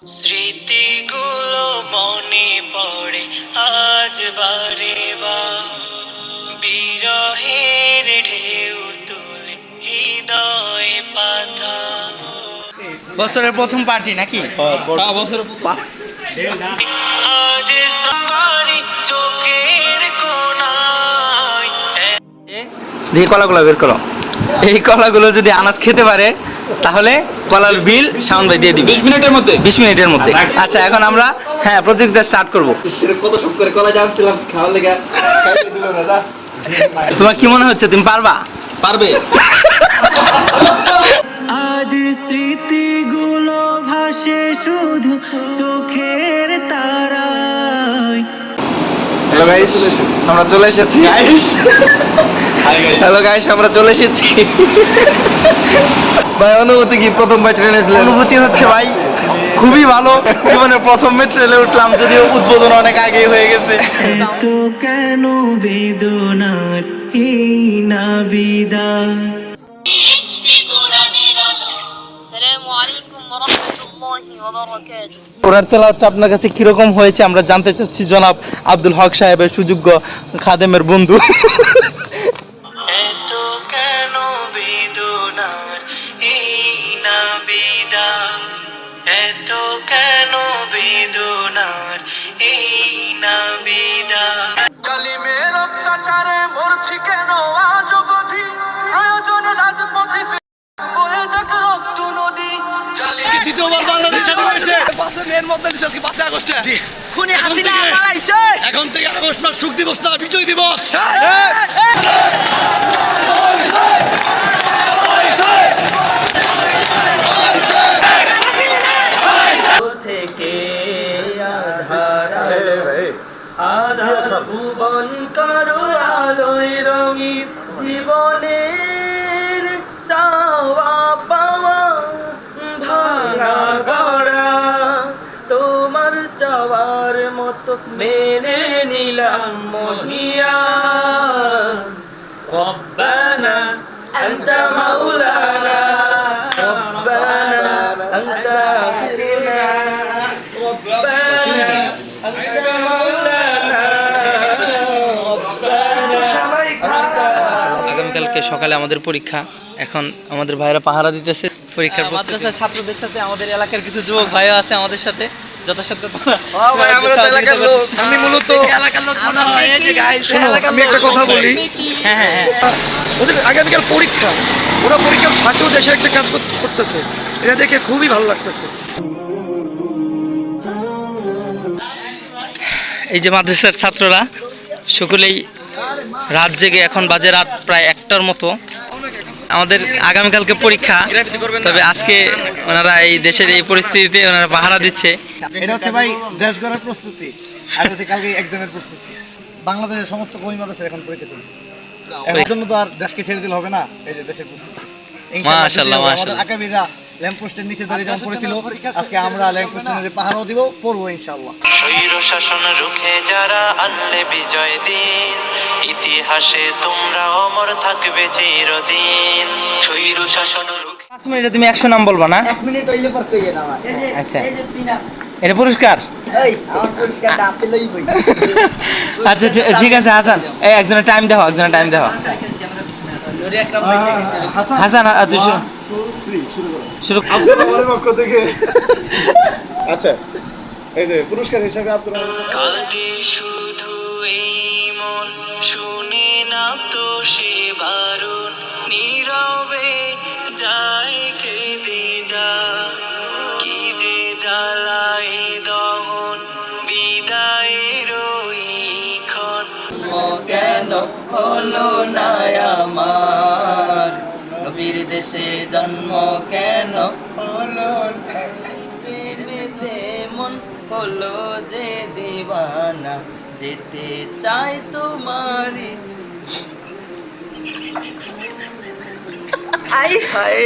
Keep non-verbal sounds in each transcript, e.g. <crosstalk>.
স্মৃতিগুলো মনে পড়ে আজ বারে বা। বিরহের ঢেউ তুলে হৃদয় পাথা বছরের প্রথম পার্টি নাকি? আজ সবারই চোখের কোনায়। দিয়ে কলাগুলো বের করো। এই কলাগুলো যদি আনাজ খেতে পারে তাহলে কলার বিল শাওন ভাই দিয়ে দিবে। বিশ মিনিটের মধ্যে। বিশ মিনিটের মধ্যে। আচ্ছা এখন আমরা হ্যাঁ প্রতিযোগিতা স্টার্ট করব। কত সব করে কলা জানছিলাম খাওয়ার লেগে। তোমার কি মনে হচ্ছে তুমি পারবা? পারবে। আজ স্মৃতিগুলো ভাসে শুধু চোখের তারায়। হ্যালো গাইস আমরা চলে এসেছি। হ্যালো গাইস আমরা চলে এসেছি। ভাই অনুভূতি কি? প্রথমবার ট্রেনে উঠলে অনুভূতি হচ্ছে ভাই খুবই ভালো। জীবনে প্রথম মেট্রেলে উঠলাম যদিও উদ্বোধন অনেক আগে হয়ে গেছে। তো কেন বেদনার এই না বিদা? কোরআন তেলাওয়াতটা আপনার কাছে কীরকম হয়েছে? আমরা জানতে চাচ্ছি জনাব আব্দুল হক সাহেবের সুযোগ্য খাদেমের বন্ধু। আজ অবধি প্রয়োজনে রাজপথে ফিরে যাক রক্ত নদী। দ্বিতীয়বার বাংলাদেশ স্বাধীন হয়েছে। পাঁচে মেয়ের মধ্যে দিচ্ছে আজকে পাঁচে আগস্টে। খুনি হাসিনা পালাইছে এখন থেকে আগস্ট মাস সুখ দিবস না বিজয় দিবস। থেকে আধার ভুবন করো আলোয় রঙিন জীবনের চাওয়া পাওয়া ভাঙা গড়া তোমার চাওয়ার মতো মেনে নিলাম মহিয়া ربنا أنت مولانا ربنا أنت আগামীকালকে সকালে আমাদের পরীক্ষা। এখন আমাদের ভাইরা পাহারা দিতেছে পরীক্ষার মাদ্রাসার ছাত্রদের সাথে আমাদের এলাকার কিছু যুবক ভাইও আছে আমাদের সাথে আমি মূলত আমি একটা কথা বলি। হ্যাঁ হ্যাঁ হ্যাঁ। ওদের আগামীকাল পরীক্ষা। ওরা পরীক্ষার ফাঁকেও দেশে একটা কাজ করতেছে। এটা দেখে খুবই ভালো লাগতেছে। এই যে মাদ্রাসার ছাত্ররা সকলেই রাত জেগে এখন বাজে রাত প্রায় একটার মতো। আমাদের আগামীকালকে পরীক্ষা তবে আজকে ওনারা এই দেশের এই পরিস্থিতিতে ওনারা পাহারা দিচ্ছে। এটা হচ্ছে ভাই দেশ গড়ার প্রস্তুতি আর হচ্ছে কালকে এক্সামের প্রস্তুতি। বাংলাদেশের সমস্ত কমি মাদ্রাসার এখন পরীক্ষা চলছে। এখন জন্য তো আর দেশকে ছেড়ে দিলে হবে না এই যে দেশের প্রস্তুতি। মাশাআল্লাহ, মাশাআল্লাহ। আকাবিরা ল্যাম্পপোস্টের নিচে দাঁড়িয়ে পড়েছিল আজকে আমরা ল্যাম্পপোস্টের নিচে পাহাড়ও দিব পড়ব ইনশাআল্লাহ। স্বৈর শাসন রুখে যারা আনলে বিজয় দিন ইতিহাসে তোমরা অমর থাকবে চিরদিন। স্বৈর শাসন রুখে পাঁচ মিনিটে তুমি একশো নাম বলবা না? এক মিনিট হইলে পর আচ্ছা। এই যে পিনা এটা পুরস্কার? এই আমার পরিষ্কার ডাকতে লই বই <laughs> আচ্ছা ঠিক- আছে হাসান। এই একজনের টাইম দেখো একজনের টাইম দেখো শুরু হাসান তুই আমার পক্ষ থেকে। আচ্ছা এই যে পুরস্কার হিসাবে আপনারা কাঁদে শুধু এই মন শুনে না তো সে বারণ। নীরবে যায় কেঁদে যা কি যে জ্বালায় দহন বিদায়ের ওই ক্ষণ। কেন হলো না আমার? নবীর দেশে জন্ম কেন হলো? পৃথিবীতে মন হলো যে দিবানা যেতে চাই তোমারি আই হায়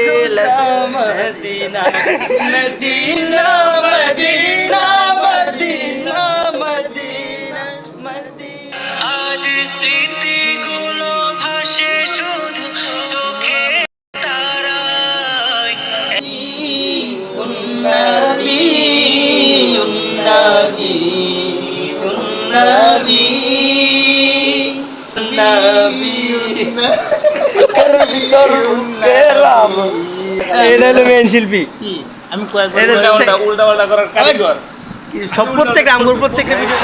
মদিনা মদিনা মদিনা। নাবি এটা হলো মেন শিল্পী আমি কয়েকবার উল্টা উল্টা উল্টা করার কারিগর সব প্রত্যেকটা আমগুর প্রত্যেকটা ভিডিও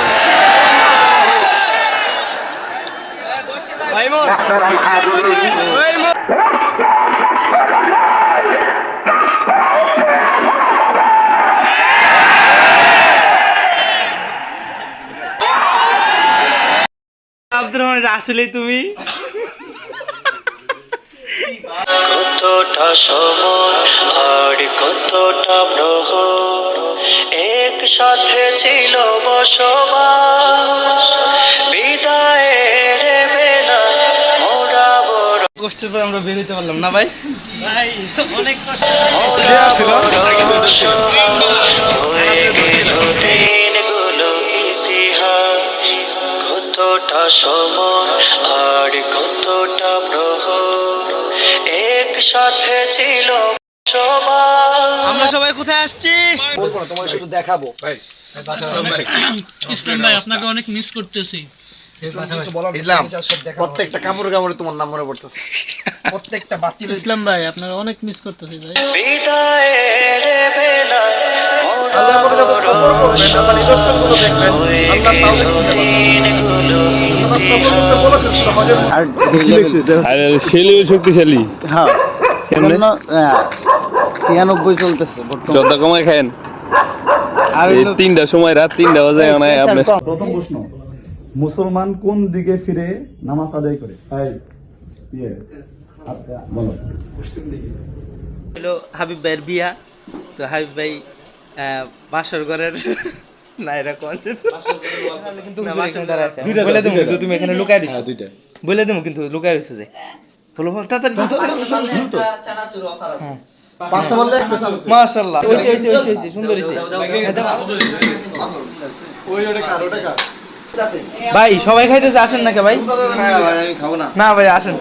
আব্দুর রহমান এটা আসলেই তুমি। কতটা সময় আর কতটা প্রহর। একসাথে ছিল বসবাস বিদায়ের বেলায় মোরা বড়। কষ্টের পর আমরা বের হইতে পারলাম না ভাই? হয়ে গেল দিনগুলো ইতিহাস। কতটা সময় আর কতটা একসাথে ছিল সবাই। আমরা সবাই কোথায় আসছি? তোমার শুধু দেখাবো। ইসলাম ভাই আপনাকে অনেক মিস করতেছি। ইসলাম প্রত্যেকটা কামড়ে কামড়ে তোমার নাম মনে পড়তেছে। প্রত্যেকটা বাতিল ইসলাম ভাই আপনারা অনেক মিস করতেছি ভাই। মোরা আল্লাহ আমাকে যখন সফর করবেন নিদর্শনগুলো দেখবেন। আল্লাহ চিনতে পারবেন শক্তিশালী। হ্যাঁ। আহ, ছিয়ানব্বই চলতেছে বর্তমানে। কমায় খায়েন। তিনটা সময় রাত তিনটা বাজে মানে প্রথম প্রশ্ন মুসলমান কোন দিকে ফিরে নামাজ আদায় করে? এই, ইয়ে, আচ্ছা, হাবিব ভাইয়ের বিয়া। তো হাবিব ভাই বাসর ঘরের না এটা কিন্তু বলে দেবো কিন্তু তুমি এখানে লুকাই দিছো দুইটা বলে দেবো কিন্তু লুকাই দিছো যে বলো বল তাড়াতাড়ি দ্রুত। চানাচুর অফার আছে পাঁচটা বললে একটা চালু মাশাআল্লাহ হইছে হইছে হইছে হইছে সুন্দর হইছে ওই ওটা কার ওটা কার ভাই সবাই খাইতেছে আসেন নাকি ভাই আমি খাব না না ভাই আসেন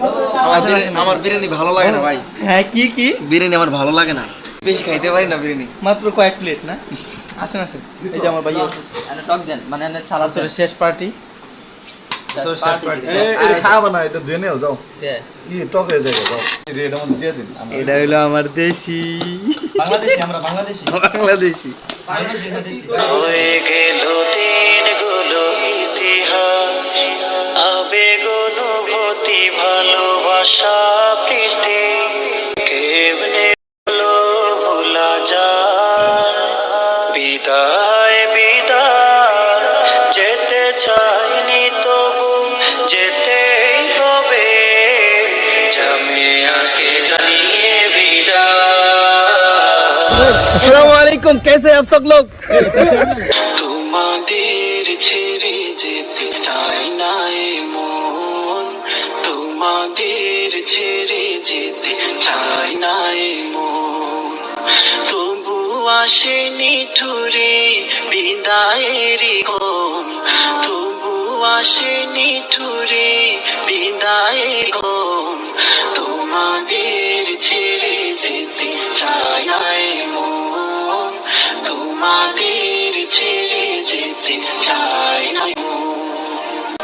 আমার আমার বিরিয়ানি ভালো লাগে না ভাই হ্যাঁ কি কি বিরিয়ানি আমার ভালো লাগে না বেশি খাইতে পারি না বিরিয়ানি। মাত্র কয়েক প্লেট না? আসেন আসেন। এই যে আমার ভাই টক দেন মানে সালাদ শেষ পার্টি। খাওয়া না এটা দিয়ে নেও যাও। ই টক হয়ে যাবে যাও। এই যে এটা দিয়ে দিন এটা হলো আমার দেশি। বাংলাদেশি আমরা বাংলাদেশি। বাংলাদেশি। গেল দিনগুলো ইতিহাস আবেগ অনুভূতি ভালোবাসা। আসসালামু আলাইকুম, কেসে আপ সব লোক? তোমাদের ছেড়ে যেতে চাই না মন তোমাদের ছেড়ে যেতে চাই না মন তবু আসেনি ঠুরে বিদায়ের গম তবু আসেনি ঠুরে বিদায়ের গম তোমাদের ছেড়ে যেতে চাই না তোমাদের ছেড়ে যেতে চাই না।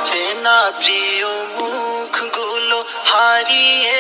চেনা প্রিয় মুখগুলো হারিয়ে